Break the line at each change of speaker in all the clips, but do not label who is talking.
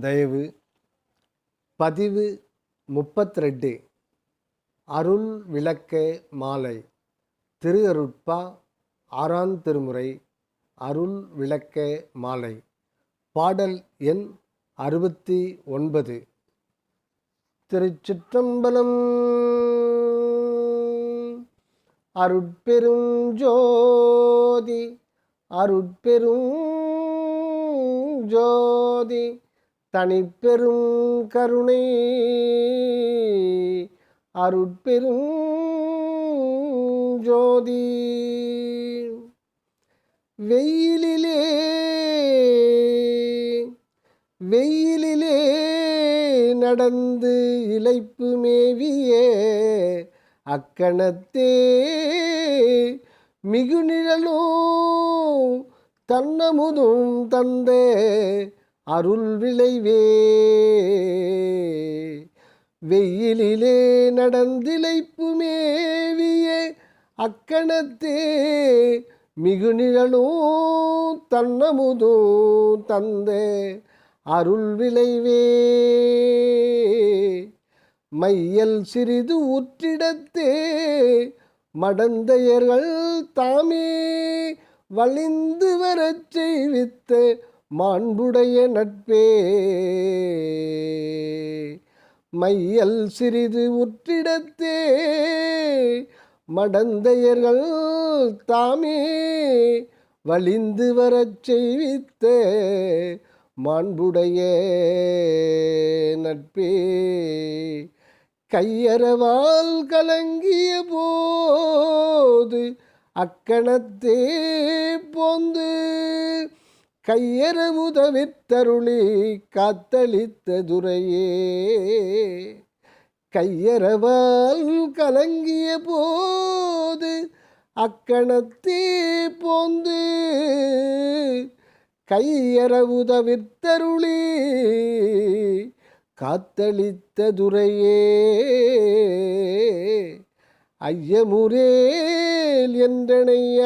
தயவு. பதிவு முப்பத்திரெண்டு அருள் விளக்க மாலை. திரு அருட்பா ஆறாம் திருமுறை அருள் விளக்க மாலை. பாடல் எண் அறுபத்தி ஒன்பது. திருச்சிற்றம்பலம். அருட்பெரும் ஜோதி அருட்பெரும் ஜோதி தனிப்பெரும் கருணை அருட்பெரும் ஜோதி. வெயிலிலே வெயிலிலே நடந்து இழைப்பு மேவியே அக்கணத்தே மிகுநிழலும் தன்னமுதும் தந்தே அருள் விளைவே வெயிலிலே நடந்திலைப்பு மேவிய அக்கணத்தே மிகுநிழலோ தன்னமுதோ தந்த அருள் விளைவே மையல் சிறிது உற்றிடத்தே மடந்தையர்கள் தாமே வலிந்து வரச் செய்வித்த மாண்புடைய நட்பே. மையல் சிறிது உற்றிடத்தே. மடந்தையர்கள் தாமே வலிந்து வரச் செய்வித்த. மாண்புடைய நட்பே. கையறவால் கலங்கிய போது அக்கணத்தே போந்து கையறவுதவித்தருளி காத்தளித்த துரையே கையறவால் கலங்கிய போது அக்கணத்தே போந்து கையறவுதவித்தருளி காத்தளித்த துரையே ஐயமுரேல் என்றனை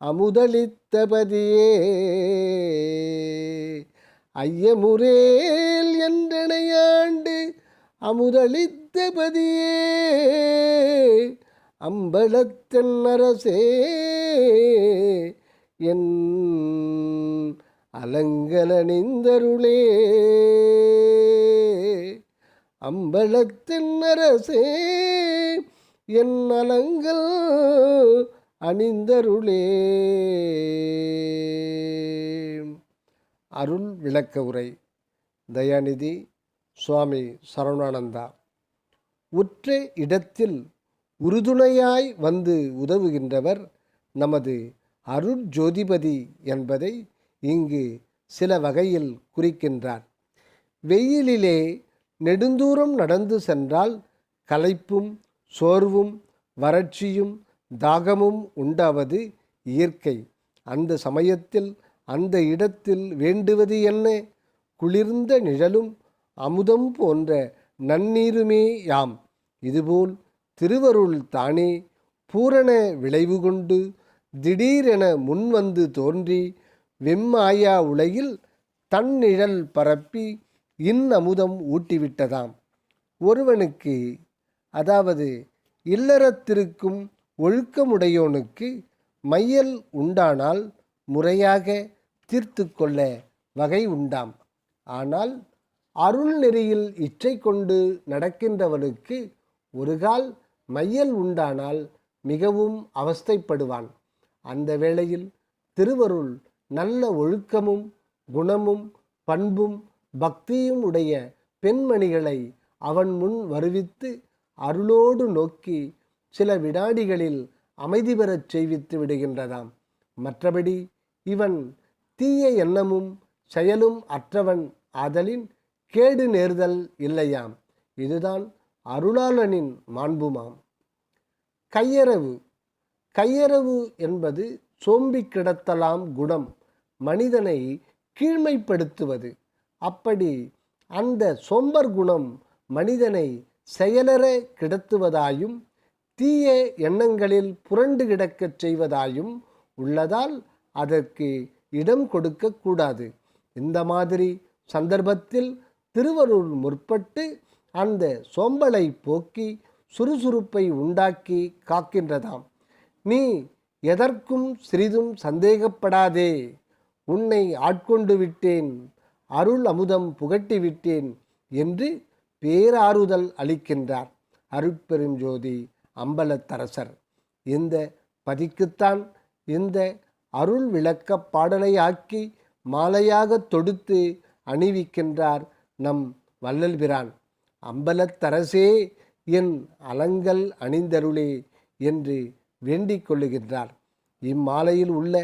அமுதளித்தபதியே ஐயமுரேல் என்றனையாண்டு அமுதளித்தபதியே அம்பலத்தன் அரசே என் அலங்கலனிந்தருளே அம்பலத்தின் அரசே என் அலங்கள் அணிந்தருளே. அருள் விளக்க உரை. தயாநிதி சுவாமி சரவணானந்தா. உற்ற இடத்தில் உறுதுணையாய் வந்து உதவுகின்றவர் நமது அருள் ஜோதிபதி என்பதை இங்கு சில வகையில் குறிக்கின்றார். வெயிலிலே நெடுந்தூரம் நடந்து சென்றால் களைப்பும் சோர்வும் வறட்சியும் தாகமும் உண்டாவது இயற்கை. அந்த சமயத்தில் அந்த இடத்தில் வேண்டுவது என்ன? குளிர்ந்த நிழலும் அமுதம் போன்ற நன்னீருமே யாம். இதுபோல் திருவருள் தானே பூரண விளைவு கொண்டு திடீரென முன்வந்து தோன்றி வெம்மாயா உலகில் தன்னிழல் பரப்பி இன்னமுதம் ஊட்டிவிட்டதாம். ஒருவனுக்கு அதாவது இல்லறத்திற்கும் ஒழுக்கமுடையோனுக்கு மையல் உண்டானால் முறையாக தீர்த்து கொள்ள வகை உண்டாம். ஆனால் அருள் நெறியில் இச்சை கொண்டு நடக்கின்றவனுக்கு ஒரு கால் மையல் உண்டானால் மிகவும் அவஸ்தைப்படுவான். அந்த வேளையில் திருவருள் நல்ல ஒழுக்கமும் குணமும் பண்பும் பக்தியும் உடைய பெண்மணிகளை அவன் முன் வருவித்து அருளோடு நோக்கி சில வினாடிகளில் அமைதி பெறச் செய்வித்து விடுகின்றதாம். மற்றபடி இவன் தீய எண்ணமும் செயலும் அற்றவன் ஆதலின் கேடு நேர்தல் இல்லையாம். இதுதான் அருளாளனின் மாண்புமாம். கையறவு. கையறவு என்பது சோம்பி கிடத்தலாம் குணம் மனிதனை கீழ்மைப்படுத்துவது. அப்படி அந்த சோம்பர் குணம் மனிதனை செயலற கிடத்துவதாயும் தீய எண்ணங்களில் புரண்டு கிடக்கச் செய்வதாயும் உள்ளதால் அதற்கு இடம் கொடுக்கக்கூடாது இந்த மாதிரி சந்தர்ப்பத்தில் திருவருள் முற்பட்டு அந்த சோம்பலை போக்கி சுறுசுறுப்பை உண்டாக்கி காக்கின்றதாம். நீ எதற்கும் சிறிதும் சந்தேகப்படாதே. உன்னை ஆட்கொண்டு விட்டேன் அருள் அமுதம் புகட்டி விட்டேன் என்று பேராறுதல் அளிக்கின்றார் அருட்பெருஞ்சோதி அம்பலத்தரசர். இந்த பதிக்குத்தான் இந்த அருள் விளக்க பாடலை ஆக்கி மாலையாக தொடுத்து அணிவிக்கின்றார் நம் வள்ளல்பிரான். அம்பலத்தரசே என் அலங்கல் அணிந்தருளே என்று வேண்டிக் கொள்ளுகின்றார். இம்மாலையில் உள்ள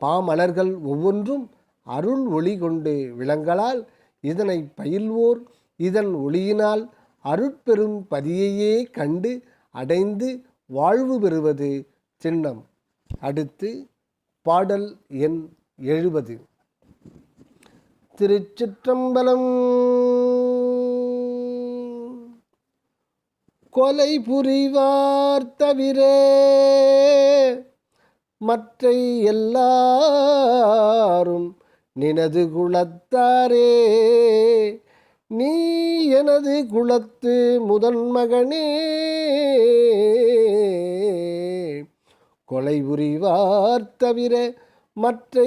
பாமலர்கள் ஒவ்வொன்றும் அருள் ஒளி கொண்டு விளங்கலால் இதனை பயில்வோர் இதன் ஒளியினால் அருட்பெரும் பதியையே கண்டு அடைந்து வாழ்வு பெறுவது சின்னம். அடுத்து பாடல் எண் எழுபது. திருச்சிற்றம்பலம் கொலை புரிவார் தவிர மற்ற எல்லாரும் நினது குலத்தாரே நீ எனது குலத்து முதன் மகனே கொலை புரிவார் தவிர மற்ற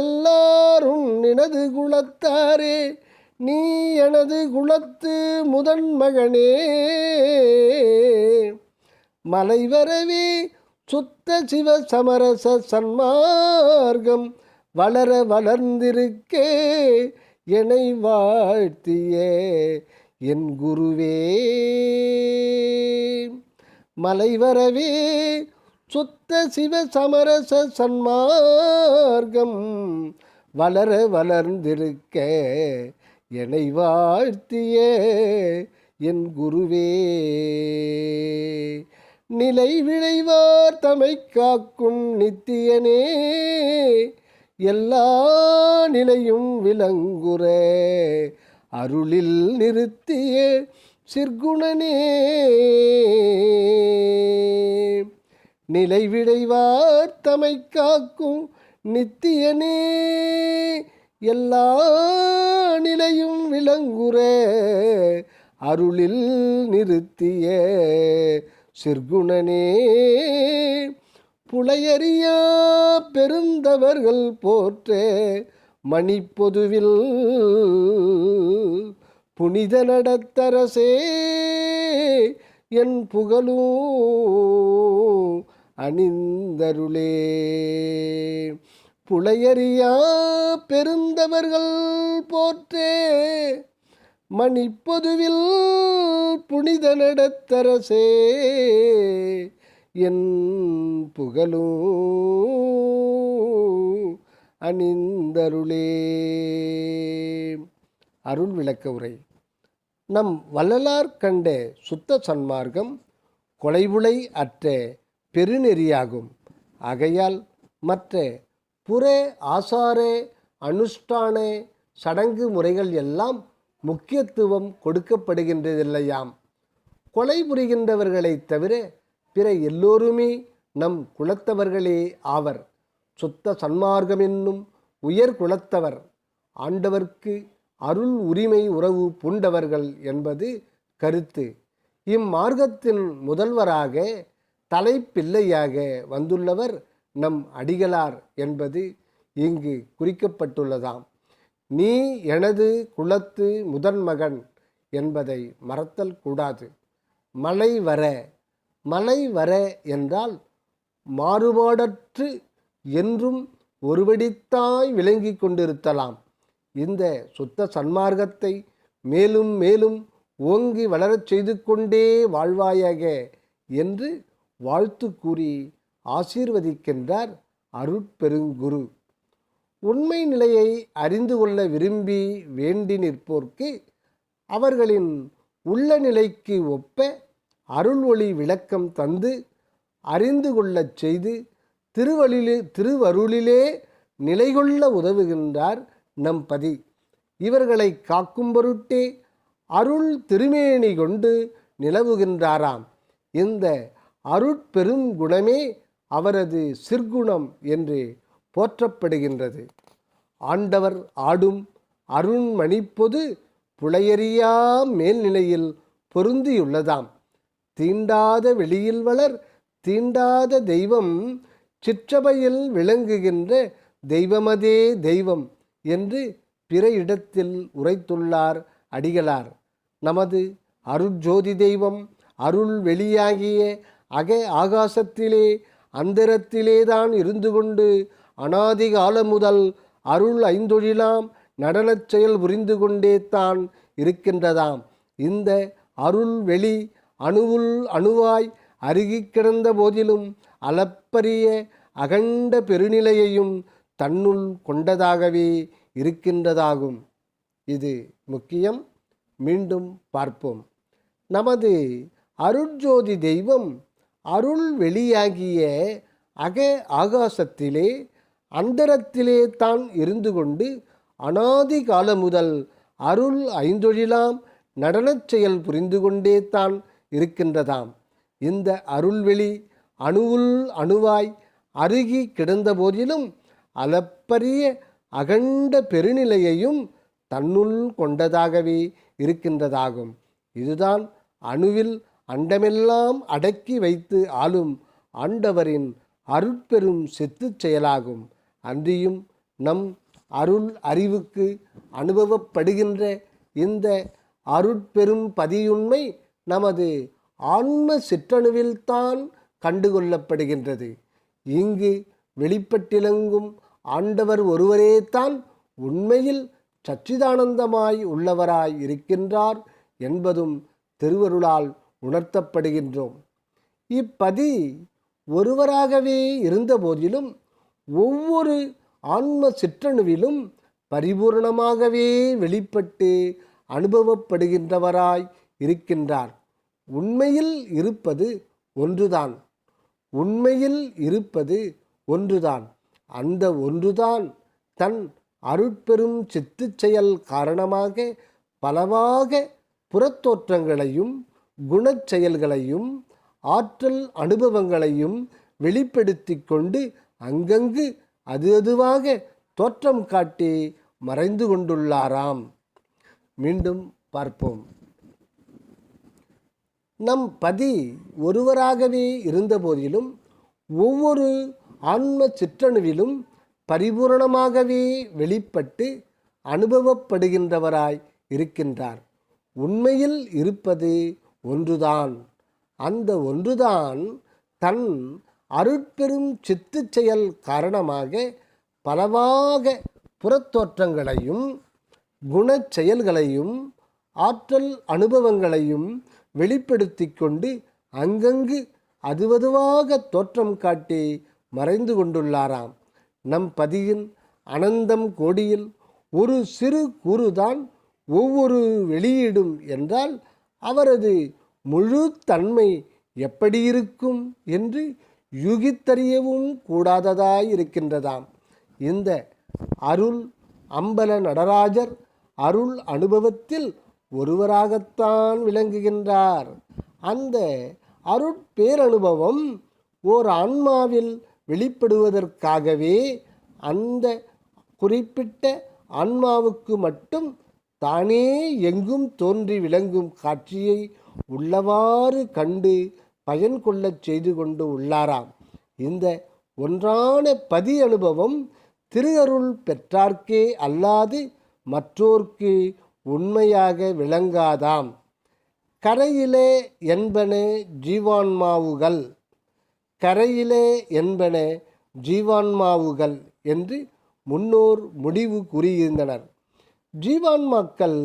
எல்லாரும் எனது குலத்தாரே. நீ எனது குலத்து முதன் மகனே மலைவரவே சுத்த சிவ சமரச சன்மார்க்கம் வளர வளர்ந்திருக்கே. என்னை வாழ்த்திய என் குருவே. மலைவரவே சுத்த சிவ சமரச சன்மார்க்கம் வளர வளர்ந்திருக்க என்னை வாழ்த்திய என் குருவே. நிலை விழைவார் தமை காக்கும் நித்தியனே. எல்லா நிலையும் விளங்குற. அருளில் நிறுத்தியே சிற்குணனே. நிலை விடைவார் தமை காக்கும் நித்தியனே. எல்லா நிலையும் விளங்குற. அருளில் நிறுத்திய சிற்குணனே. புலையறியா பெருந்தவர்கள் போற்றே மணிப்பொதுவில் புனித நடத்தரசே என் புகழும் அணிந்தருளே. புலையறியா பெருந்தவர்கள் போற்றே மணிப்பொதுவில் புனித நடத்தரசே என் புகழும் அணிந்தருளே. அருள் விளக்க உரை. நம் வள்ளலார் கண்ட சுத்த சன்மார்க்கம் கொலைவுளை அற்ற பெருநெறியாகும். ஆகையால் மற்ற புற ஆசார அனுஷ்டான சடங்கு முறைகள் எல்லாம் முக்கியத்துவம் கொடுக்கப்படுகின்றதில்லையாம். கொலை புரிகின்றவர்களைத் தவிர பிற எல்லோருமே நம் குலத்தவர்களே ஆவர். சுத்த சன்மார்க்கம் என்னும் உயர் குலத்தவர். ஆண்டவர்க்கு அருள் உரிமை உறவு பூண்டவர்கள் என்பது கருத்து. இம்மார்க்கத்தின் முதல்வராக தலைப்பிள்ளையாக வந்துள்ளவர் நம் அடிகளார் என்பது இங்கு குறிக்கப்பட்டுள்ளதாம். நீ எனது குலத்து முதன் மகன் என்பதை மறத்தல் கூடாது. மலை வர மலை வர என்றால் மாறுபாடற்று என்றும் ஒருவடித்தாய் விளங்கி கொண்டிருத்தலாம். இந்த சுத்த சன்மார்க்கத்தை மேலும் மேலும் ஓங்கி வளரச் செய்து கொண்டே வாழ்வாயாக என்று வாழ்த்து கூறி ஆசீர்வதிக்கின்றார் அருட்பெருங்குரு. உண்மை நிலையை அறிந்து கொள்ள விரும்பி வேண்டி நிற்போர்க்கு அவர்களின் உள்ள நிலைக்கு ஒப்ப அருள் ஒளி விளக்கம் தந்து அறிந்து கொள்ளச் செய்து திருவழிலே திருவருளிலே நிலைகொள்ள உதவுகின்றார் நம் பதி இவர்களை காக்கும் பொருட்டே அருள் திருமேனி கொண்டு நிலவுகின்றாராம். இந்த அருட்பெரும் குணமே அவரது சிற்குணம் என்று போற்றப்படுகின்றது. ஆண்டவர் ஆடும் அருண்மணிப்பொது புலையறியா மேல்நிலையில் பொருந்தியுள்ளதாம். தீண்டாத வெளியில் வளர் தீண்டாத தெய்வம் சிற்றபையில் விளங்குகின்ற தெய்வமதே தெய்வம் என்று பிற இடத்தில் உரைத்துள்ளார் அடிகளார். நமது அருட்ஜோதி தெய்வம் அருள் வெளியாகிய அக ஆகாசத்திலே அந்தரத்திலேதான் இருந்து கொண்டு அனாதி காலம் முதல் அருள் ஐந்தொழிலாம் நடனச் செயல் புரிந்து கொண்டே தான் இருக்கின்றதாம். இந்த அருள் வெளி அணுவுள் அணுவாய் அருகிக் கிடந்த போதிலும் அளப்பரிய அகண்ட பெருநிலையையும் தன்னுள் கொண்டதாகவே இருக்கின்றதாகும். இது முக்கியம். மீண்டும் பார்ப்போம். நமது அருட்ஜோதி தெய்வம் அருள் வெளியாகிய அக ஆகாசத்திலே அந்தரத்திலே தான் இருந்து கொண்டு அனாதி காலம் முதல் அருள் ஐந்தொழிலாம் நடனச் செயல் புரிந்து கொண்டே தான் இருக்கின்றதாம். இந்த அருள்வெளி அணுவுள் அணுவாய் அருகி கிடந்த போதிலும் அளப்பரிய அகண்ட பெருநிலையையும் தன்னுள் கொண்டதாகவே இருக்கின்றதாகும். இதுதான் அணுவில் அண்டமெல்லாம் அடக்கி வைத்து ஆளும் ஆண்டவரின் அருட்பெரும் செத்துச் செயலாகும். அன்றியும் நம் அருள் அறிவுக்கு அனுபவப்படுகின்ற இந்த அருட்பெரும் பதியுண்மை நமது ஆன்ம சிற்றணுவில்தான் கண்டுகொள்ளப்படுகின்றது. இங்கு வெளிப்பட்டிலங்கும் ஆண்டவர் ஒருவரே தான் உண்மையில் சச்சிதானந்தமாய் உள்ளவராய் இருக்கின்றார் என்பதும் திருவருளால் உணர்த்தப்படுகின்றோம். இப்பதி ஒருவராகவே இருந்தபோதிலும் ஒவ்வொரு ஆன்ம சிற்றணுவிலும் பரிபூர்ணமாகவே வெளிப்பட்டு அனுபவப்படுகின்றவராய் இருக்கின்றார் உண்மையில் இருப்பது ஒன்றுதான். உண்மையில் இருப்பது ஒன்றுதான். அந்த ஒன்றுதான் தன் அருட்பெரும் சித்து செயல் காரணமாக பலவாக புறத்தோற்றங்களையும் குணச் செயல்களையும் ஆற்றல் அனுபவங்களையும் வெளிப்படுத்தி கொண்டு அங்கங்கு அது அதுவாக தோற்றம் காட்டி மறைந்து கொண்டுள்ளாராம். மீண்டும் பார்ப்போம். நம் பதி ஒருவராகவே இருந்தபோதிலும் ஒவ்வொரு ஆன்ம சிற்றணுவிலும் பரிபூரணமாகவே வெளிப்பட்டு அனுபவப்படுகின்றவராய் இருக்கின்றார். உண்மையில் இருப்பது ஒன்றுதான். அந்த ஒன்றுதான் தன் அருட்பெரும் சித்துச் செயல் காரணமாக பலவாக புறத்தோற்றங்களையும் குணச் செயல்களையும் ஆற்றல் அனுபவங்களையும் வெளிப்படுத்தி கொண்டு அங்கங்கு அதுவதுவாக தோற்றம் காட்டி மறைந்து கொண்டுள்ளாராம். நம் பதியின் அனந்தம் கோடியில் ஒரு சிறு கூறுதான் ஒவ்வொரு வெளியீடும் என்றால் அவரது முழு தன்மை எப்படி இருக்கும் என்று யூகித்தறியவும் கூடாததாய் இருக்கின்றதாம் இந்த அருள் அம்பல நடராஜர் அருள் அனுபவத்தில் ஒருவராகத்தான் விளங்குகின்றார். அந்த அருட்பேரனுபவம் ஓர் ஆன்மாவில் வெளிப்படுவதற்காகவே அந்த குறிப்பிட்ட ஆன்மாவுக்கு மட்டும் தானே எங்கும் தோன்றி விளங்கும் காட்சியை உள்ளவாறு கண்டு பயன் கொள்ளச் செய்து கொண்டு உள்ளாராம். இந்த ஒன்றான பதி அனுபவம் திருஅருள் பெற்றார்க்கே அல்லாது மற்றோர்க்கு உண்மையாக விளங்காதாம். கரையிலே என்பன ஜீவான்மாவுகள். கரையிலே என்பன ஜீவான்மாவுகள் என்று முன்னோர் முடிவு கூறியிருந்தனர். ஜீவான்மாக்கள்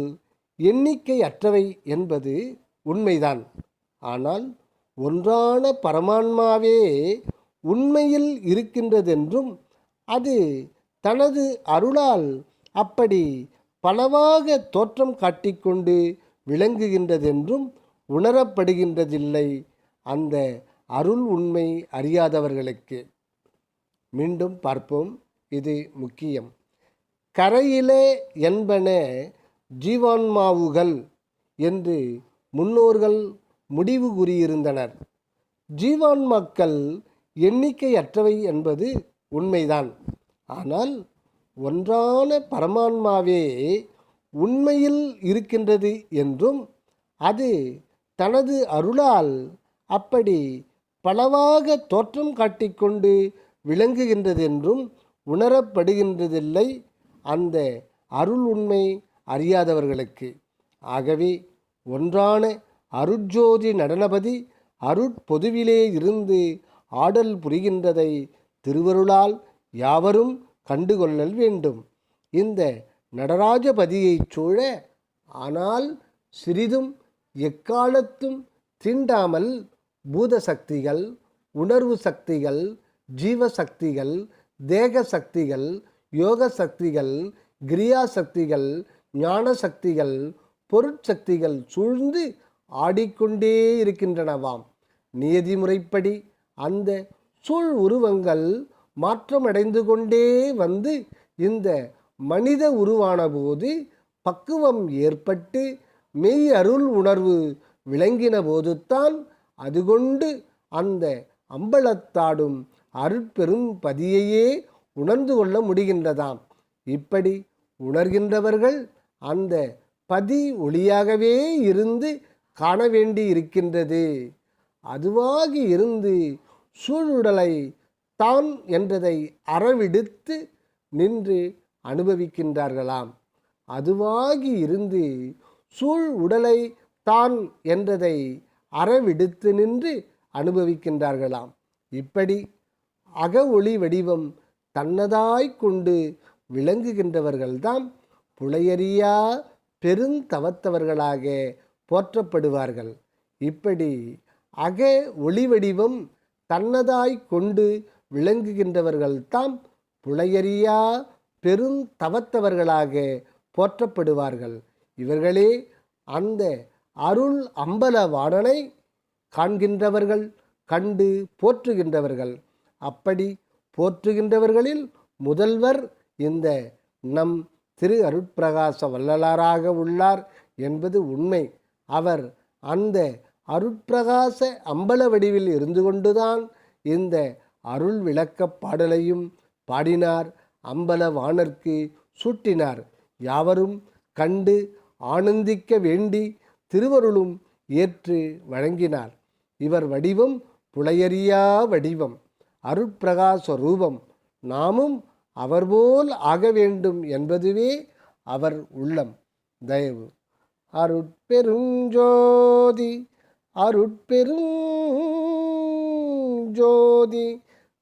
எண்ணிக்கை அற்றவை என்பது உண்மைதான். ஆனால் ஒன்றான பரமான்மாவே உண்மையில் இருக்கின்றதென்றும் அது தனது அருளால் அப்படி பலவாக தோற்றம் காட்டிக்கொண்டு விளங்குகின்றதென்றும் உணரப்படுகின்றதில்லை. அந்த அருள் உண்மை அறியாதவர்களுக்கு. மீண்டும் பார்ப்போம். இது முக்கியம். கரையிலே என்பன ஜீவான்மாவுகள் என்று முன்னோர்கள் முடிவு கூறியிருந்தனர். ஜீவான்மாக்கள் எண்ணிக்கையற்றவை என்பது உண்மைதான். ஆனால் ஒன்றான பரமான்மாவே உண்மையில் இருக்கின்றது என்றும் அது தனது அருளால் அப்படி பலவாக தோற்றம் காட்டிக்கொண்டு விளங்குகின்றது என்றும் உணரப்படுகின்றதில்லை. அந்த அருள் உண்மை அறியாதவர்களுக்கு. ஆகவே ஒன்றான அருட்ஜோதி நடனபதி அருட்பொதுவிலே இருந்து ஆடல் புரிகின்றதை திருவருளால் யாவரும் கண்டுகொள்ளல் வேண்டும். இந்த நடராஜபதியைச் சூழ ஆனால் சிறிதும் எக்காலத்தும் தீண்டாமல் பூத சக்திகள் உணர்வு சக்திகள் ஜீவ சக்திகள் தேக சக்திகள் யோக சக்திகள் கிரியா சக்திகள் ஞான சக்திகள் பொருட்சக்திகள் சூழ்ந்து ஆடிக்கொண்டே இருக்கின்றனவாம். நியதிமுறைப்படி அந்த சூழ் உருவங்கள் மாற்றமடைந்து கொண்டே வந்து இந்த மனித உருவான போது பக்குவம் ஏற்பட்டு மெய் அருள் உணர்வு விளங்கின போதுத்தான் அது கொண்டு அந்த அம்பலத்தாடும் அருட்பெரும் பதியையே உணர்ந்து கொள்ள முடிகின்றதாம். இப்படி உணர்கின்றவர்கள் அந்த பதி ஒளியாகவே இருந்து காண வேண்டி இருக்கின்றது அதுவாகி இருந்து சூழுடலை தான் என்றதை அறவிடுத்து நின்று அனுபவிக்கின்றார்களாம். அதுவாகி இருந்து சூழ் உடலை தான் என்றதை அறவிடுத்து நின்று அனுபவிக்கின்றார்களாம். இப்படி அக ஒளி வடிவம் தன்னதாய் கொண்டு விளங்குகின்றவர்கள்தான் புலையறியா பெருந்தவத்தவர்களாக போற்றப்படுவார்கள். இப்படி அக ஒளி வடிவம் தன்னதாய் கொண்டு விளங்குகின்றவர்கள்தாம் புலையறியா பெருந்தவத்தவர்களாக போற்றப்படுவார்கள். இவர்களே அந்த அருள் அம்பல வாணனை காண்கின்றவர்கள் கண்டு போற்றுகின்றவர்கள். அப்படி போற்றுகின்றவர்களில் முதல்வர் இந்த நம் திரு அருட்பிரகாச வள்ளலாராக உள்ளார் என்பது உண்மை. அவர் அந்த அருட்பிரகாச அம்பல வடிவில் இருந்து கொண்டுதான் இந்த அருள் விளக்கப் பாடலையும் பாடினார் அம்பல வாணர்க்கு சூட்டினார். யாவரும் கண்டு ஆனந்திக்க வேண்டி திருவருளும் ஏற்று வழங்கினார். இவர் வடிவம் புலையறியா வடிவம் அருட்பிரகாச ரூபம் நாமும் அவர்போல் ஆக வேண்டும் என்பதுவே அவர் உள்ளம். தயவு. அருட்பெருஞ்சோதி அருட்பெரும் ஜோதி